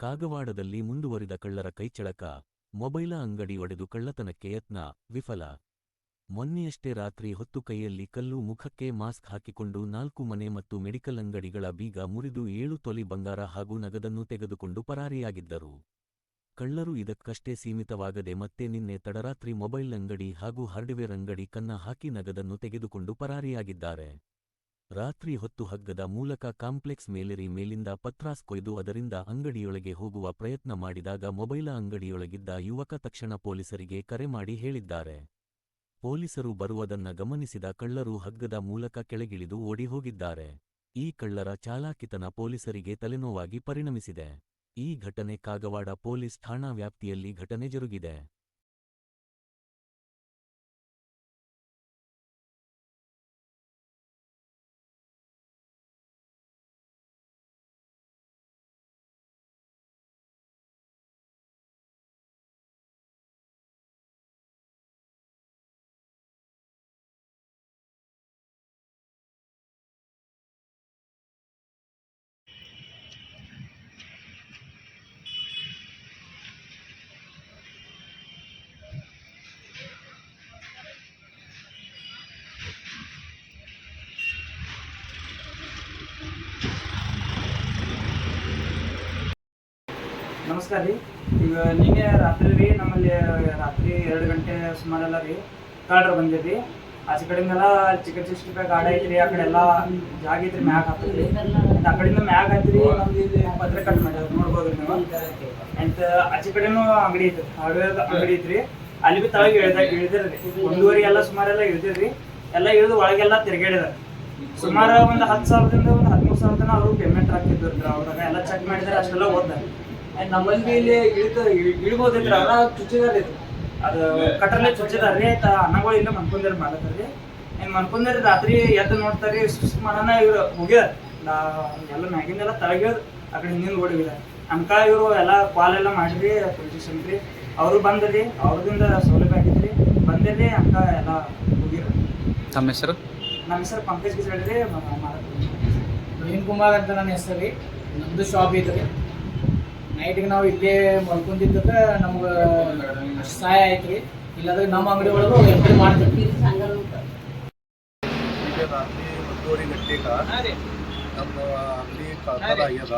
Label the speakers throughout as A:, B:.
A: ಕಾಗವಾಡದಲ್ಲಿ ಮುಂದುವರಿದ ಕಳ್ಳರ ಕೈಚಳಕ, ಮೊಬೈಲ ಅಂಗಡಿ ಒಡೆದು ಕಳ್ಳತನಕ್ಕೆ ಯತ್ನ, ವಿಫಲ. ಮೊನ್ನೆಯಷ್ಟೇ ರಾತ್ರಿ ಹೊತ್ತು ಕೈಯಲ್ಲಿ ಕಲ್ಲು, ಮುಖಕ್ಕೆ ಮಾಸ್ಕ್ ಹಾಕಿಕೊಂಡು ನಾಲ್ಕು ಮನೆ ಮತ್ತು ಮೆಡಿಕಲ್ ಅಂಗಡಿಗಳ ಬೀಗ ಮುರಿದು ಏಳು ತೊಲಿ ಬಂಗಾರ ಹಾಗೂ ನಗದನ್ನು ತೆಗೆದುಕೊಂಡು ಪರಾರಿಯಾಗಿದ್ದರು. ಕಳ್ಳರು ಇದಕ್ಕಷ್ಟೇ ಸೀಮಿತವಾಗದೆ ಮತ್ತೆ ನಿನ್ನೆ ತಡರಾತ್ರಿ ಮೊಬೈಲ್ ಅಂಗಡಿ ಹಾಗೂ ಹಾರ್ಡ್ವೇರ್ ಅಂಗಡಿ ಕನ್ನ ಹಾಕಿ ನಗದನ್ನು ತೆಗೆದುಕೊಂಡು ಪರಾರಿಯಾಗಿದ್ದಾರೆ. ರಾತ್ರಿ ಹೊತ್ತು ಹಗ್ಗದ ಮೂಲಕ ಕಾಂಪ್ಲೆಕ್ಸ್ ಮೇಲೇರಿ ಮೇಲಿಂದ ಪತ್ರಾಸ್ ಕೊಯ್ದು ಅದರಿಂದ ಅಂಗಡಿಯೊಳಗೆ ಹೋಗುವ ಪ್ರಯತ್ನ ಮಾಡಿದಾಗ ಮೊಬೈಲ ಅಂಗಡಿಯೊಳಗಿದ್ದ ಯುವಕ ತಕ್ಷಣ ಪೊಲೀಸರಿಗೆ ಕರೆ ಮಾಡಿ ಹೇಳಿದ್ದಾರೆ. ಪೊಲೀಸರು ಬರುವುದನ್ನ ಗಮನಿಸಿದ ಕಳ್ಳರು ಹಗ್ಗದ ಮೂಲಕ ಕೆಳಗಿಳಿದು ಓಡಿ ಹೋಗಿದ್ದಾರೆ ಈ ಕಳ್ಳರ ಚಾಲಾಕಿತನ ಪೊಲೀಸರಿಗೆ ತಲೆನೋವಾಗಿ ಪರಿಣಮಿಸಿದೆ. ಈ ಘಟನೆ ಕಾಗವಾಡ ಪೊಲೀಸ್ ಠಾಣಾ ವ್ಯಾಪ್ತಿಯಲ್ಲಿ ಘಟನೆ ಜರುಗಿದೆ.
B: ನಮಸ್ಕಾರ ರೀ. ಈಗ ನಿನ್ನೆ ರಾತ್ರಿ ರೀ, ನಮ್ಮಲ್ಲಿ ರಾತ್ರಿ ಎರಡು ಗಂಟೆ ಸುಮಾರೆಲ್ಲ ರೀ, ಕಾಡ್ರ ಬಂದಿದ್ರಿ ಆಚೆ ಕಡೆಯಿಂದೆಲ್ಲ ಚಿಕನ್ ಸಿಕ್ಸ್ಟಿ ಫೈವ್ ಗಾಡಿ ಐತ್ರಿ, ಆ ಕಡೆ ಎಲ್ಲ ಜಾಗ ಐತ್ರಿ, ಮ್ಯಾಗ ಹಾಕ್ತೀರಿ ಆ ಕಡೆಯಿಂದ ಮ್ಯಾಗ ಐತ್ರಿ ನಮ್ದು ಇದು ಪತ್ರ ಕಟ್ ಮಾಡ್ಯಾರ ನೋಡ್ಬೋದು ನೀವು. ಅಂತ ಆಚೆ ಕಡೆನೂ ಅಂಗಡಿ ಐತ್ರಿ ಹಾರ್ಡ್ವೇರ್ ಅಂಗಡಿ ಐತ್ರಿ. ಅಲ್ಲಿ ಬಿ ತಳಗೆ ಇಳ್ದ ಇಳ್ದಿರ್ರಿ ಒಂದೂವರೆ ಎಲ್ಲ ಸುಮಾರೆಲ್ಲ ಇಳ್ದಿರ್ರಿ ಎಲ್ಲ ಇಳಿದು ಒಳಗೆಲ್ಲ ತಿರ್ಗಾಡಿದಾರೆ ಸುಮಾರು ಒಂದು ಹತ್ತು ಸಾವಿರದಿಂದ ಒಂದು ಹದಿಮೂರು ಸಾವಿರ ಅವರು ಪೇಮೆಂಟ್ ಹಾಕಿದ್ರು ಅವ್ರಾಗ ಎಲ್ಲ ಚೆಕ್ ಮಾಡಿದ್ರೆ ಅಷ್ಟೆಲ್ಲ ಓದ್ತಾರೆ
C: ನಮ್ಮಲ್ಲಿ ಬಿ ಇಲ್ಲಿ ಇಳಿತ ಇಳ್ಬೋದೈತ್ರಿ ಅದ ಚುಚ್ಚಿದಾರ ಇದು.
B: ಅದು ಕಟ್ರಲ್ಲೇ ಚುಚ್ಚಿದಾರ್ರಿ ಆಯ್ತಾ ಅನ್ನಗಳು ಇಲ್ಲ ಮನ್ಕೊಂಡಿರ್ ಮಾಡತ್ತಾರ್ರಿ ಏನ್ ಮನ್ಕೊಂದಿರ ರಾತ್ರಿ ಎದ್ದು ನೋಡ್ತಾರೆ ಸುಸ್ತು ಮಾಡೋಣ ಇವ್ರು ಹೋಗ್ಯಾರ ಎಲ್ಲ ಮ್ಯಾಗಿಂದೆಲ್ಲ ತಳಗಿದ್ ಆ ಕಡೆ ಹಿಂದಿಂದ ಓಡಿಗಿದ ಅನ್ಕ ಇವರು ಎಲ್ಲ ಕಾಲ್ ಎಲ್ಲ ಮಾಡಿರಿ ಪೊಲೀಸ್ ರೀ ಅವರು ಬಂದ್ರಿ ಅವ್ರದಿಂದ ಸೌಲಭ್ಯ ಆಗಿದ್ರಿ. ಬಂದಿರಿ ಅನ್ಕ ಎಲ್ಲ ಹೋಗಿರ
D: ತಮ್ಮ ಹೆಸರು?
B: ನಮ್ಮ ಹೆಸರು ಪಂಕಜ್ ಗಿಜ್ ರೀ ಮಾಡತ್ತೀವಿ
C: ನವೀನ್ ಕುಮಾರ್ ಅಂತ ನನ್ನ ಹೆಸರು ರೀ. ನಮ್ದು ಶಾಪ್ ಐತ್ರಿ ನೈಟ್ಗೆ ನಾವು ಇಲ್ಲೇ ಮಲ್ಕೊಂಡಿದ್ದಕ್ಕೆ ನಮ್ಗೆ ಸಹಾಯ ಆಯ್ತು ರೀ. ಇಲ್ಲಾಂದ್ರೆ ನಮ್ಮ ಅಂಗಡಿ ಒಳಗೆ ಎಂಟ್ರಿ ಮಾಡ್ತೀವಿ.
E: ರಾತ್ರಿ ಒಂದೂವರೆ ಗಂಟೆಗೆ ನಮ್ಮ ಅಂಗಡಿ ಕಳ್ತನ ಆಗ್ಯದ.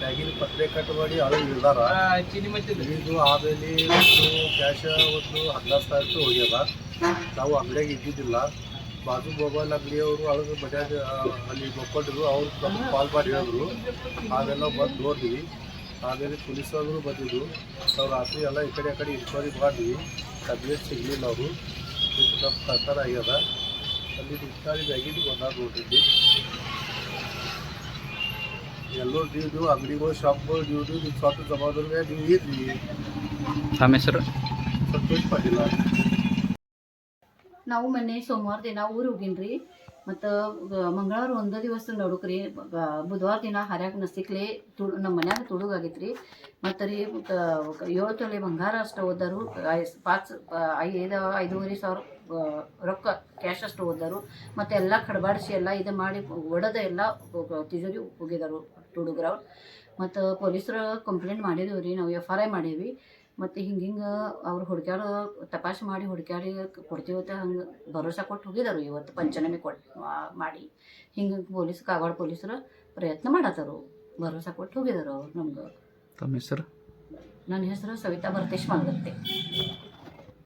E: ಬ್ಯಾಗಿನ ಪತ್ರೆ ಕಟ್ ಮಾಡಿ ಅದು ಇಳ್ದಾರ. ಇದು ಆಮೇಲೆ ಕ್ಯಾಶ ಒಂದು ಹದಿನಾರು ಸಾವಿರ ರೂಪಾಯಿ ಹೋಗ್ಯದ. ನಾವು ಅಂಗಡಿಯಾಗ ಇದ್ದಿದ್ದಿಲ್ಲ. ಬಾಜು ಮೊಬೈಲ್ ಅಂಗಡಿಯವರು ಅಳಗ ಮನ್ಯಾಗ ಅಲ್ಲಿ ಮಕ್ಕೊಂಡ್ರು ಅವ್ರು ಕಾಲ್ ಮಾಡಿ ಹೇಳಿದ್ರು. ಆಮೇಲೆ ಬಂದು ನೋಡಿದ್ವಿ. ಆಮೇಲೆ ಪೊಲೀಸರು ಬಂದಿದ್ದು ನಾವು ರಾತ್ರಿ ಎಲ್ಲ ಈ ಕಡೆ ಆ ಕಡೆ ಇನ್ಕ್ವೈರಿ ಮಾಡಿ ಕಂಪ್ಲೇಂಟ್ ಸಿಗಲಿಲ್ಲ ಅವರು. ಇದು ನಮ್ಮ ಸರ್ಕಾರ ಆಗ್ಯದ. ಅಲ್ಲಿ ಇಷ್ಟಾರಿ ಬ್ಯಾಗಿಗೆ ಬಂದಾಗ ನೋಡಿದ್ವಿ. ಎಲ್ಲರೂ ಎಲ್ಲೋ ನೀವು ನೀವು ಅಂಗಡಿಗಳು ಶಾಪ್ಗಳು ನೀವು ನೀವು ನಿಮ್ಮ ಸ್ವಂತ ಜಮಾದ್ರೆ ನೀವು ಇದ್ವಿ
D: ರಾಮೇಶ್ವರ. ಹೆಸರು
E: ಸಂತೋಷ್ ಪಾಟೀಲ
F: ನಾವು ಮೊನ್ನೆ ಸೋಮವಾರ ದಿನ ಊರು ಹೋಗಿನ್ರಿ. ಮತ್ತು ಮಂಗಳವಾರ ಒಂದು ದಿವಸ ನಡುಕ್ರಿ ಬುಧವಾರ ದಿನ ಹರ್ಯಾಕ ನಸಿಕ್ಲೆ, ತುಳು ನಮ್ಮ ಮನ್ಯಾಗ ತುಳುಗಾಗಿತ್ತು ರೀ, ಮತ್ತು ರೀ ಏಳು ತೊಲೆ ಬಂಗಾರ ಅಷ್ಟು ಓದರು ಪಾಚ್ ಐದು, ಐದೂವರೆ ಸಾವಿರ ರೊಕ್ಕ ಕ್ಯಾಶ್ ಅಷ್ಟು ಓದರು ಮತ್ತು ಎಲ್ಲ ಕಡಬಾಡಿಸಿ ಎಲ್ಲ ಇದು ಮಾಡಿ, ಒಡೆದ ಎಲ್ಲ ತಿಜೋರಿ ಹೋಗಿದರು ಹುಡುಗರವ್ರು ಮತ್ತು ಪೊಲೀಸರು ಕಂಪ್ಲೇಂಟ್ ಮಾಡಿದೀವಿ ರೀ ನಾವು ಎಫ್ ಆರ್ ಐ ಮಾಡೀವಿ. ಮತ್ತು ಹಿಂಗೆ ಹಿಂಗೆ ಅವ್ರು ಹುಡುಕ್ಯಾಡು ತಪಾಸು ಮಾಡಿ ಹುಡುಕ್ಯಾಡಿ ಕೊಡ್ತೀವಿ ಅಂತ ಹಂಗೆ ಭರೋಸಾ ಕೊಟ್ಟು ಹೋಗಿದರು. ಇವತ್ತು ಪಂಚನಾಮೆ ಕೊಟ್ಟು ಮಾಡಿ ಹಿಂಗೆ ಪೊಲೀಸ್ ಕಾಗವಾಡ ಪೊಲೀಸರು ಪ್ರಯತ್ನ ಮಾಡತ್ತಾರು ಭರೋಸಾ ಕೊಟ್ಟು ಹೋಗಿದರು ಅವ್ರು ನಮ್ಗೆ.
D: ತಮ್ಮ ಹೆಸರು?
F: ನನ್ನ ಹೆಸರು ಸವಿತಾ ಭರತೇಶ್ ಮಾಲ್ಗತ್ತೆ